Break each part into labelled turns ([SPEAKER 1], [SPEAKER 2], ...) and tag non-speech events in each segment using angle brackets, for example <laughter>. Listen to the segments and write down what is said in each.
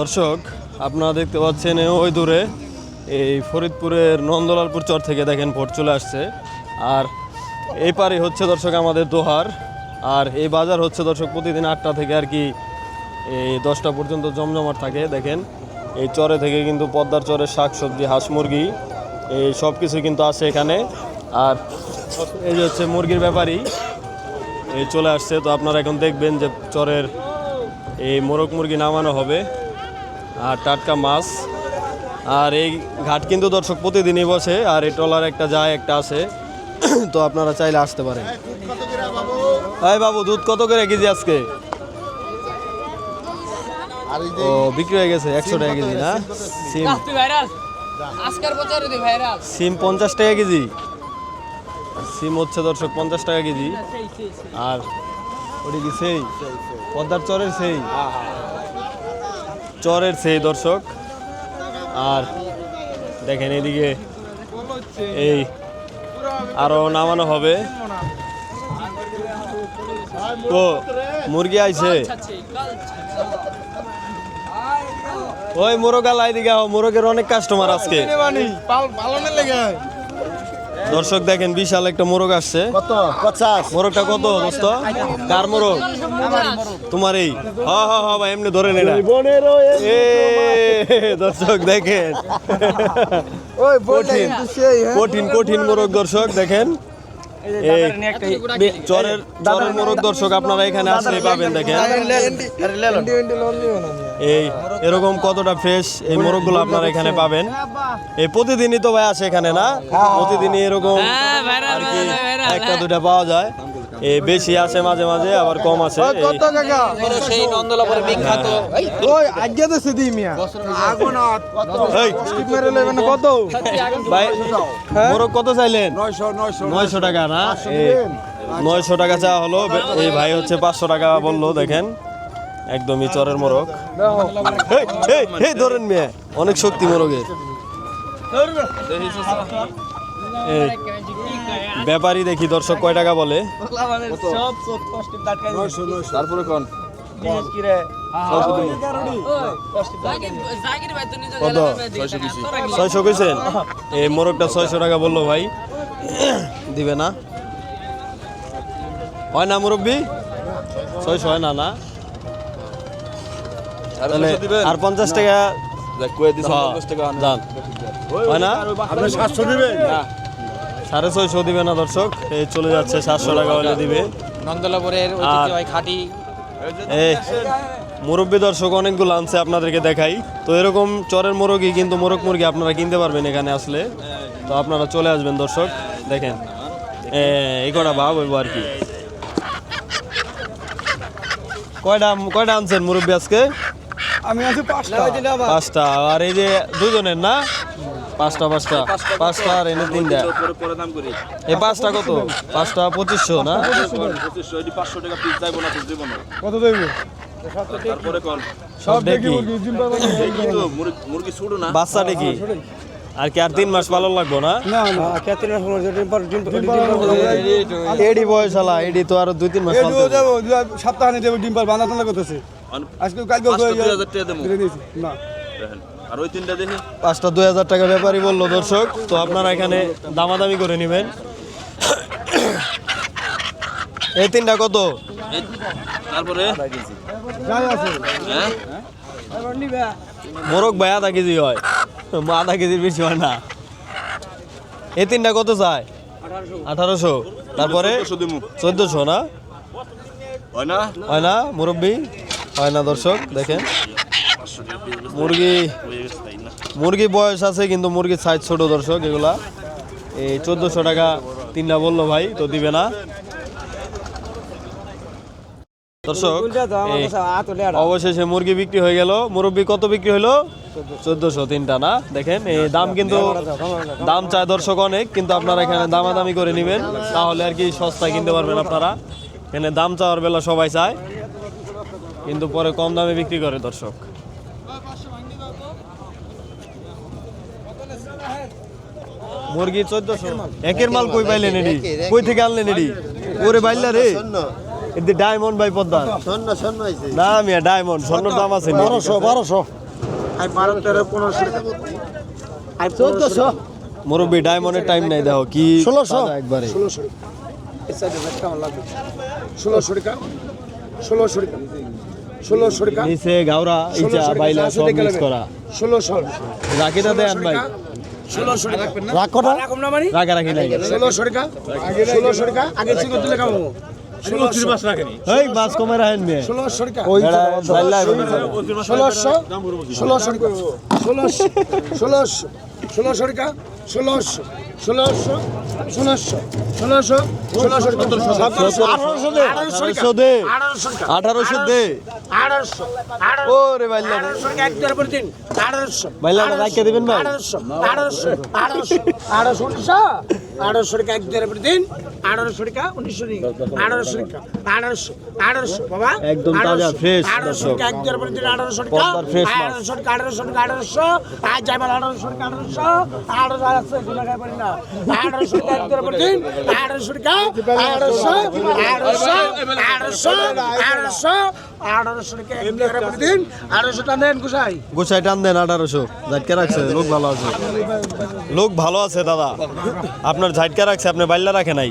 [SPEAKER 1] দর্শক, আপনারা দেখতে পাচ্ছেন ওই দূরে এই ফরিদপুরের নন্দলালপুর চর থেকে দেখেন ভোট চলে আসছে। আর এই পারে হচ্ছে দর্শক আমাদের দোহার, আর এই বাজার হচ্ছে দর্শক প্রতিদিন আটটা থেকে আর কি এই দশটা পর্যন্ত জমজমাট থাকে। দেখেন, এই চরে থেকে কিন্তু পদ্মার চরের শাক সবজি হাঁস মুরগি, এই সব কিছু কিন্তু আছে এখানে। আর এই যে হচ্ছে মুরগির ব্যাপারই এই চলে আসছে। তো আপনারা এখন দেখবেন যে চরের এই মোরগ মুরগি নামানো হবে। আর টাটকা মাছ। আর এই ঘাট কিন্তু দর্শক প্রতিদিনই বসে আর এই ট্রলার একটা যায় একটা আছে তো আপনারা চাইলে আসতে পারেন। এই বাবু দুধ কত করে কেজি আজকে? ও বিক্রি হয়ে গেছে একশো টাকা কেজি না? সিম সিম পঞ্চাশ টাকা কেজি। সিম হচ্ছে দর্শক পঞ্চাশ টাকা কেজি। আর ওটি কি সেই? পদ্মার চরের সেই? চরের সেই দর্শক। আর দেখেন এদিকে এই আরও নামানো হবে। ও, মুরগি আইছে। ওই মোরগাল এদিকে আও, মোরগের অনেক কাস্টমার আজকে। দর্শক দেখেন বিশাল একটা মোরগ আসছে।
[SPEAKER 2] কত? পঞ্চাশ
[SPEAKER 1] মোরগটা কত দোস্ত? কার মোরগ? তোমার এই? হ হ হ ভাই এমনি ধরে নে দর্শক দেখেন। কঠিন কঠিন কঠিন মোরগ দর্শক দেখেন। চরের চরের মোরগ দর্শক আপনারা এখানে আসলে পাবেন দেখেন। এই এরকম কতটা ফ্রেশ এই মোরগগুলো আপনারা এখানে পাবেন। এই প্রতিদিনই তো ভাই আসে এখানে না? প্রতিদিনই এরকম
[SPEAKER 3] হ্যাঁ,
[SPEAKER 1] আর কি
[SPEAKER 3] viral, viral,
[SPEAKER 1] একটা দুটা পাওয়া যায়। বেশি আসে মাঝে মাঝে আবার কম আসে।
[SPEAKER 3] সেই নন্দলাপুরের বিখ্যাত
[SPEAKER 2] ওই আজ্ঞা তো সিদ্ধি মিয়া।
[SPEAKER 1] এই,
[SPEAKER 2] মেরে নেবেন কত?
[SPEAKER 1] ভাই মোরগ কত চাইলেন?
[SPEAKER 2] নয়শো নয়শো।
[SPEAKER 1] নয়শো টাকা না? নয়শো টাকা চা হলো। এই ভাই হচ্ছে পাঁচশো টাকা বলল দেখেন। একদমই চরের মোরগ। এই, এই, এই ধরেন মেয়ে অনেক শক্তি মোরগের। ব্যাপারী দেখি দর্শক কয় টাকা বলে?
[SPEAKER 2] তারপরে কোন?
[SPEAKER 1] কত? ছয়শো কইছেন এই মোরগটা ছয়শো টাকা বলল ভাই। দিবে না? হয় না মুরব্বী? ছয়শো হয় না না? আর পঞ্চাশ টাকা হ্যাঁ, হয় না?
[SPEAKER 2] আপনি সাতশো দিবেন?
[SPEAKER 1] সাড়ে ছয়শো দিবে না দর্শক? এই চলে যাচ্ছে সাতশো টাকা হলে দিবে।
[SPEAKER 3] নন্দলাপুরের ঐতিহ্যবাহী খাঁটি।
[SPEAKER 1] মুরব্বী দর্শক অনেকগুলো আনছে আপনাদেরকে দেখাই। তো এরকম চরের মোরগই কিন্তু মোরগ মুরগি আপনারা কিনতে পারবেন এখানে আসলে। তো আপনারা চলে আসবেন দর্শক দেখেন। এই কটা ভাব হইব আর কি। কয়টা কয়টা আনছেন মুরব্বী আজকে?
[SPEAKER 2] আমি আছি পাঁচটা।
[SPEAKER 1] পাঁচটা। আর এই যে দুজনের না? পাঁচটা পাঁচটা। পাঁচটা আর এনে তিনটা। এই পাঁচটা কত? পাঁচটা পঁচিশশো না?
[SPEAKER 2] কত দেব
[SPEAKER 1] সব দেখি বাচ্চা দেখি। আর কি আর তিন মাস ভালো লাগবো না? এডি বয়স হলা এডি তো আরও দুই তিন মাস
[SPEAKER 2] সপ্তাহে ডিম পার টানা আজকে কালকে না।
[SPEAKER 4] আর ওই তিনটা দেখি।
[SPEAKER 1] পাঁচটা দুই হাজার টাকা ব্যাপারই বলল দর্শক তো আপনারা এখানে দামাদামি করে নেবেন। এই তিনটা কত?
[SPEAKER 4] তারপরে? হ্যাঁ?
[SPEAKER 1] মোরগ ভাই আধা কেজি হয়। আধা কেজির বেশি হয় না। এই তিনটা কত চায়? আঠারোশো। তারপরে?
[SPEAKER 4] চোদ্দশো
[SPEAKER 1] না?
[SPEAKER 4] হয় না?
[SPEAKER 1] হয় না মুরব্বী? হয় না দর্শক দেখেন। মুরগি মুরগি বয়স আছে, কিন্তু মুরগির সাইজ ছোট দর্শক এগুলা। এই চোদ্দশো টাকা তিনটা বলল ভাই, তো দিবে না। দর্শক অবশেষে মুরগি বিক্রি হয়ে গেল। মুরব্বি কত বিক্রি হলো? চোদ্দশো, তিনটা না? দেখেন, এই দাম কিন্তু, দাম চায় দর্শক অনেক, কিন্তু আপনারা এখানে দামাদামি করে নেবেন, তাহলে আর কি সস্তায় কিনতে পারবেন আপনারা। এখানে দাম চাওয়ার বেলা সবাই চায়, কিন্তু পরে কম দামে বিক্রি করে দর্শক। মুরগি চোদ্দশো। একের মাল। কই পাইলেন এডি কই থেকে আনলেন এডি ওরে বাইল্লা রে। এদি ডায়মন্ড ভাই পদ্মা।
[SPEAKER 2] শূন্য হয়েছে
[SPEAKER 1] না মিয়া ডায়মন্ড। স্বর্ণ দাম আছে।
[SPEAKER 2] বারোশো বারোশো।
[SPEAKER 5] আই বারো তেরো পনেরোশো। আই
[SPEAKER 2] চোদ্দশো।
[SPEAKER 1] মুরব্বী ডায়মন্ডের টাইম নাই দেখো কি
[SPEAKER 2] ষোলোশো।
[SPEAKER 1] একবারে।
[SPEAKER 5] ষোলোশো। ষোলোশো টাকা। ষোলোশো টাকা। ষোলোশো টাকা
[SPEAKER 1] নিচে গাওরা ইচা বাইলা সব মিক্স করা।
[SPEAKER 5] ষোলোশো
[SPEAKER 1] রাখিটা দেন ভাই।
[SPEAKER 5] ষোলোশো টাকা
[SPEAKER 1] রাখ কটা রাখা রাখি নাই।
[SPEAKER 5] ষোলোশো টাকা ষোলোশো টাকা আগে তুলে খাব। ষোলোশো টাকা। ষোলোশো ষোলোশো ষোলোশো ষোলোশো ষোলোশো আঠারোশো দে।
[SPEAKER 1] আঠারোশো দে।
[SPEAKER 5] আঠারোশো
[SPEAKER 1] ও রে
[SPEAKER 5] টাকা এক দেড় পর দিন আঠারোশো
[SPEAKER 1] বাইলা না রাখিয়ে দিবেন ভাই
[SPEAKER 5] আঠারোশো আঠারোশো আঠারোশো আঠারোশো আঠারোশো টাকা এক দেড় পর দিন আঠারোশো টাকা উনিশশো টাকা আঠারোশো টাকা আঠারোশো আঠারোশো বাবা
[SPEAKER 1] একদম তাজা, fresh,
[SPEAKER 5] আঠারোশো
[SPEAKER 1] দর্শক।
[SPEAKER 5] টাকা এক দেড় পর আঠারোশো টাকা
[SPEAKER 1] পদ্মার fresh মাছ।
[SPEAKER 5] আঠারোশো টাকা আঠারোশো টাকা আঠারোশো আজ যাইবার আঠারোশো টাকা আঠারোশো আঠারোশো আছে কোনো গায়ে না আঠারোশো টাকা এক দেড় পর দিন আঠারোশো টাকা আঠারোশো আঠারোশো আঠারোশো আঠারোশো আঠারোশো টাকা এক দেড় পর আঠারোশো টাকা দেন কুসাই
[SPEAKER 1] গোসাই টান দেন আঠারোশো ঝাটকা রাখছে লোক ভালো আছে লোক ভালো আছে দাদা আপনার ঝাটকা রাখছে আপনি বাইল্লা রাখে নাই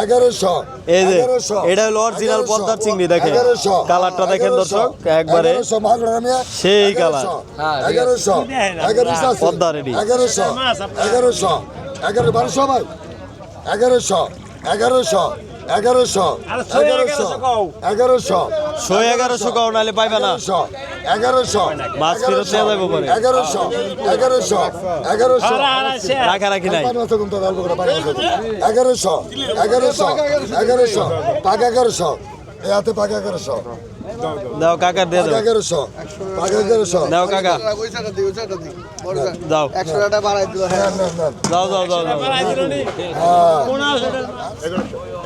[SPEAKER 6] এগারোশো।
[SPEAKER 3] এই যে
[SPEAKER 1] এটা হলো অরিজিনাল পদ্মার চিংড়ি দেখেন। কালারটা দেখেন দর্শক একবারে সেই কালার।
[SPEAKER 6] এগারোশো। এগারোশো
[SPEAKER 1] পদ্মা রেডি
[SPEAKER 6] এগারোশো। এগারোশো। এগারো বারোশো ভাই। এগারোশো। এগারোশো। এগারোশো। এগারোশো। এগারোশো
[SPEAKER 1] শো এগারোশো। কাও নাহলে পাইবে না।
[SPEAKER 6] এগারোশো।
[SPEAKER 1] মাছ ফেরত নিয়ে যাব পরে।
[SPEAKER 6] এগারোশো। এগারোশো। এগারোশো।
[SPEAKER 1] রাখা রাখি নাই।
[SPEAKER 6] এগারোশো। এগারোশো। এগারোশো। পাক এগারোশো। এ হাতে পাক এগারোশো।
[SPEAKER 1] দাও কাকার দিয়ে দাও।
[SPEAKER 6] এগারোশো। এগারোশো।
[SPEAKER 1] দাও কাকা। দাও।
[SPEAKER 6] নেন, নেন, নেন।
[SPEAKER 1] দাও দাও দাও দাও।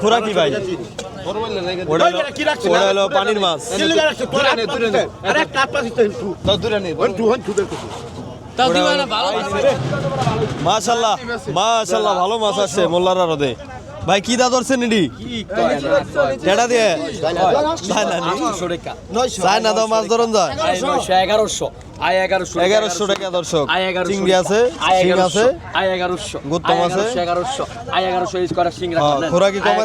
[SPEAKER 1] খুরা কি ভাই পানির মাছ।
[SPEAKER 3] তাও দিবা ভালো
[SPEAKER 1] মাশাল্লাহ মাশাল্লাহ ভালো মাছ আসছে মোল্লার রদে ভাই কি দা ধরছেন এডি টেটা দিয়ে। না নি? না দাও মাছ ধরন যায়।
[SPEAKER 3] এগারোশো। আই এগারোশো
[SPEAKER 1] এগারোশো টাকা দর্শক
[SPEAKER 3] আই এগারোশো
[SPEAKER 1] চিংড়ি আছে শিং আছে
[SPEAKER 3] আই এগারোশো
[SPEAKER 1] গুত্তম আছে।
[SPEAKER 3] এগারোশো আই এগারোশো ইউজ করা
[SPEAKER 1] হ্যাঁ, কমে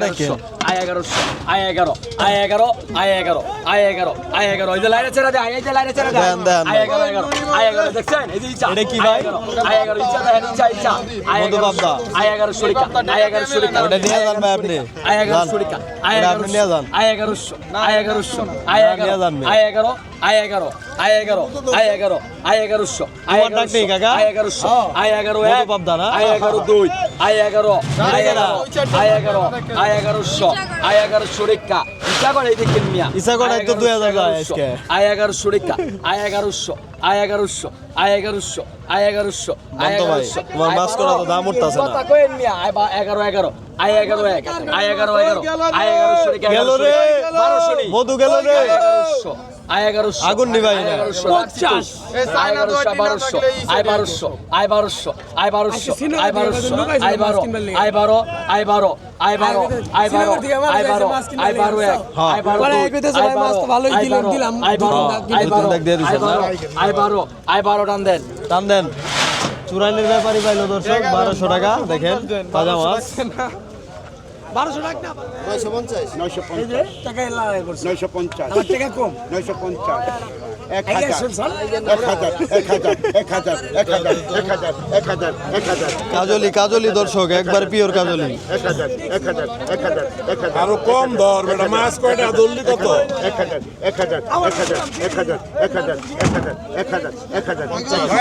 [SPEAKER 3] এগারো আই এগারো আই এগারো আই এগারো আই এগারো এই যে লাইনে ছেড়ে দেয় এই যে লাইনে ছেড়ে দেয়
[SPEAKER 1] দেন, দেন,
[SPEAKER 3] আই এগারো এগারো আই এগারো দেখছেন এই যে ইচ্ছা
[SPEAKER 1] এটা কি ভাই?
[SPEAKER 3] আই এগারো ইচ্ছা দেখেন ইচ্ছা ইচ্ছা আই
[SPEAKER 1] মধু
[SPEAKER 3] এগারো। আই এগারো শরিকা আই এগারো শরিকা
[SPEAKER 1] ওটা নিয়ে যান ভাই আপনি
[SPEAKER 3] আই এগারো শরিকা আই
[SPEAKER 1] ওটা
[SPEAKER 3] এগারো
[SPEAKER 1] নিয়ে যান
[SPEAKER 3] আই এগারোশো আই এগারোশো আই এগারো। আই এগারো আয় এগারো আয় এগারো আয় এগারো আয় এগারোশো
[SPEAKER 1] আয় এগারোশো
[SPEAKER 3] আয় এগারোশো আয় এগারো এক আয় এগারো দুই আয় এগারো আয় এগারো আয় এগারো আয় এগারোশো আয় এগারোশো রেখা ইসাগড় এই দেখেন মিয়া
[SPEAKER 1] ইসাগড় তো দুই হাজার
[SPEAKER 3] আয় এগারোশো রেখা আয় এগারোশো আয় এগারোশো আয় এগারোশো আয় এগারোশো
[SPEAKER 1] আয়
[SPEAKER 3] এগারোশো
[SPEAKER 1] তোমার মাছ করা তো দাম উঠতেছে না
[SPEAKER 3] মিয়া আয় বা এগারো এগারো আয় এগারো এক আয় এগারো এগারো আয় এগারোশো রেখা
[SPEAKER 1] গেল মধু গেল রে
[SPEAKER 3] আয় দেন
[SPEAKER 1] দেন চুরাইলের ব্যাপারই পাইলো দর্শক বারোশো টাকা দেখেন তাজা মাছ
[SPEAKER 5] বারোশো টাকা না
[SPEAKER 7] নয়শো
[SPEAKER 5] এই যে
[SPEAKER 7] পঞ্চাশ
[SPEAKER 5] টাকা
[SPEAKER 7] নয়শো পঞ্চাশ
[SPEAKER 5] টাকা কম
[SPEAKER 7] নয়শো পঞ্চাশ এক হাজার এক হাজার এক হাজার এক হাজার এক হাজার এক হাজার এক হাজার এক হাজার
[SPEAKER 1] কাজলি কাজলি দর্শক একবার পিওর কাজলি
[SPEAKER 7] এক হাজার এক হাজার এক হাজার এক হাজার
[SPEAKER 8] আরও কম ধর বেটা মাছ কয়টা দললি কত
[SPEAKER 7] এক হাজার এক হাজার এক হাজার এক হাজার এক হাজার এক হাজার এক হাজার এক হাজার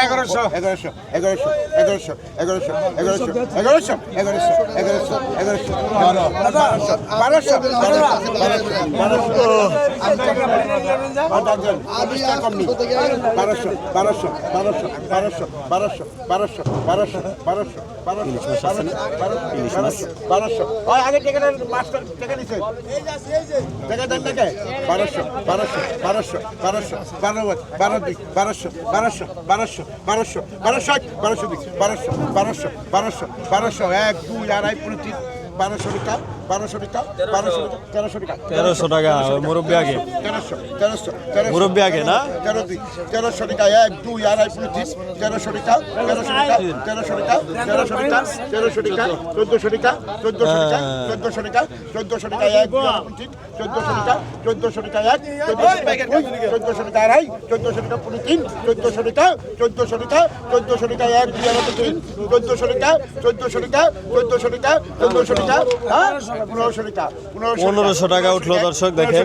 [SPEAKER 7] এগারোশো এগারোশো এগারোশো এগারোশো এগারোশো এগারোশো এগারোশো এগারোশো এগারোশো এগারোশো বারোশো বারোশো বারোশো বারোশো বারোশো এক দুই আড়াই পঁচিশ বারোশো টাকা বারোশো টাকা বারোশো তেরোশো টাকা
[SPEAKER 1] তেরোশো টাকা মুরব্বী আগে
[SPEAKER 7] তেরোশো তেরোশো
[SPEAKER 1] মুরব্বী আগে না
[SPEAKER 7] তেরো দুই তেরোশো টাকা এক দুই আড়াই পঁচিশ তেরোশো টাকা তেরোশো টাকা তেরোশো টাকা তেরোশো টাকা তেরোশো টাকা চোদ্দশো টাকা চোদ্দশো টাকা চোদ্দশো টাকা চোদ্দশো টাকা এক পঁচিশ চোদ্দশো টাকা চোদ্দশো টাকা এক চোদ্দশো টাকা আড়াই চোদ্দশো টাকা তিন চোদ্দশো টাকা চোদ্দশো টাকা চোদ্দশো টাকা এক দুই আড়াই তিন চোদ্দশো টাকা চোদ্দশো টাকা চোদ্দশো টাকা চোদ্দশো টাকা হ্যাঁ? পনেরোশো টাকা
[SPEAKER 1] পনেরোশো টাকা উঠল দর্শক দেখে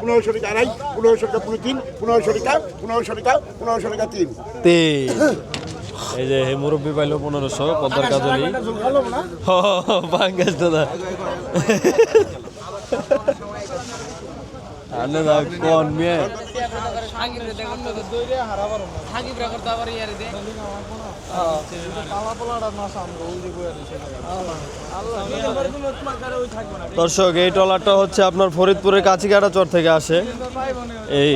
[SPEAKER 7] পনেরোশো টাকা আড়াই পনেরোশো টাকা পুরো তিন পনেরোশো টাকা পনেরোশো টাকা পনেরোশো টাকা তিন।
[SPEAKER 1] তিন। এই যে হে মুরব্বী পাইলো পনেরোশো পদ্মার কাজলি। পাঙ্গাস দাদা। দর্শক, এই ট্রলারটা হচ্ছে আপনার ফরিদপুরের কাছিকাটা চর থেকে আসে। এই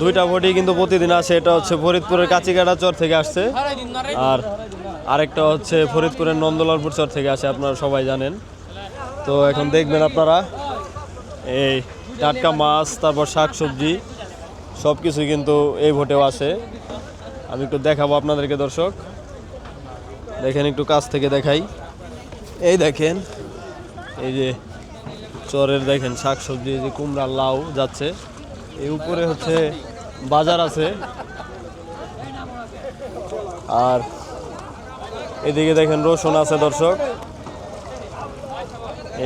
[SPEAKER 1] দুইটা বডি কিন্তু প্রতিদিন আসে, এটা হচ্ছে ফরিদপুরের কাছিকাটা চর থেকে আসছে। আর আরেকটা হচ্ছে ফরিদপুরের নন্দলালপুর চর থেকে আসে, আপনারা সবাই জানেন। তো এখন দেখবেন আপনারা এই টাটকা মাছ, তারপর শাক সবজি সব কিছু কিন্তু এই ভোটেও আসে আমি একটু দেখাবো আপনাদেরকে, দর্শক। দেখেন, একটু কাছ থেকে দেখাই। এই দেখেন, এই যে চরের দেখেন শাক সবজি যে কুমড়া লাউ যাচ্ছে। এই উপরে হচ্ছে বাজার আছে। আর এদিকে দেখেন রসুন আছে, দর্শক।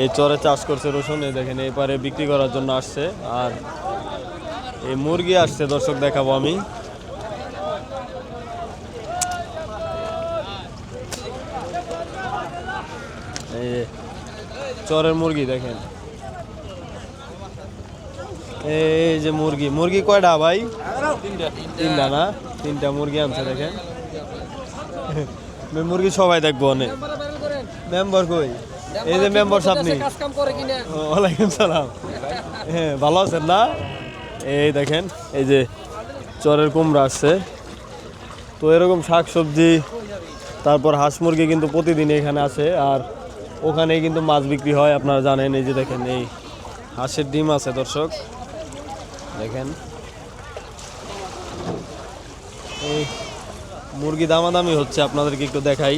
[SPEAKER 1] এই চরে চাষ করছে রসুন, এই দেখেন, এই পারে বিক্রি করার জন্য আসছে। আর এই মুরগি আসছে, দর্শক, দেখাবো আমি। এই চরের মুরগি, দেখেন। এই যে মুরগি মুরগি কয়টা ভাই? তিনটা না? তিনটা মুরগি আনছে, দেখেন। <laughs> মুরগি সবাই দেখব অনেক। মেম্বার কই? এই যে মেম্বার আপনি ওয়ালাইকুম সালাম। হ্যাঁ ভালো আছেন না? এই দেখেন এই যে চরের কুমড়া আসছে। তো এরকম শাক সবজি তারপর হাঁস মুরগি কিন্তু প্রতিদিন এখানে আছে আর ওখানে কিন্তু মাছ বিক্রি হয় আপনারা জানেন। এই যে দেখেন এই হাঁসের ডিম আছে দর্শক। দেখেন। এই মুরগি দামাদামি হচ্ছে আপনাদেরকে একটু দেখাই।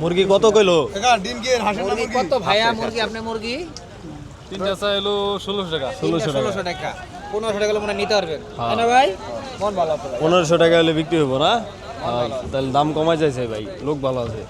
[SPEAKER 1] মুরগি কত কইলো?
[SPEAKER 2] ডিম কি হাসের না মুরগি
[SPEAKER 3] কত ভাইয়া মুরগি আপনি মুরগি?
[SPEAKER 1] তিনটা চাইলো ষোলোশো টাকা। ষোলোশো টাকা।
[SPEAKER 3] ষোলোশো টাকা। পনেরোশো টাকা মনে হয় নিতে পারবেন। তাই না ভাই? মন ভালো
[SPEAKER 1] পনেরোশো টাকা হলে বিক্রি হব না? আর তাহলে দাম কমাই যাইছে ভাই। লোক ভালো আছে।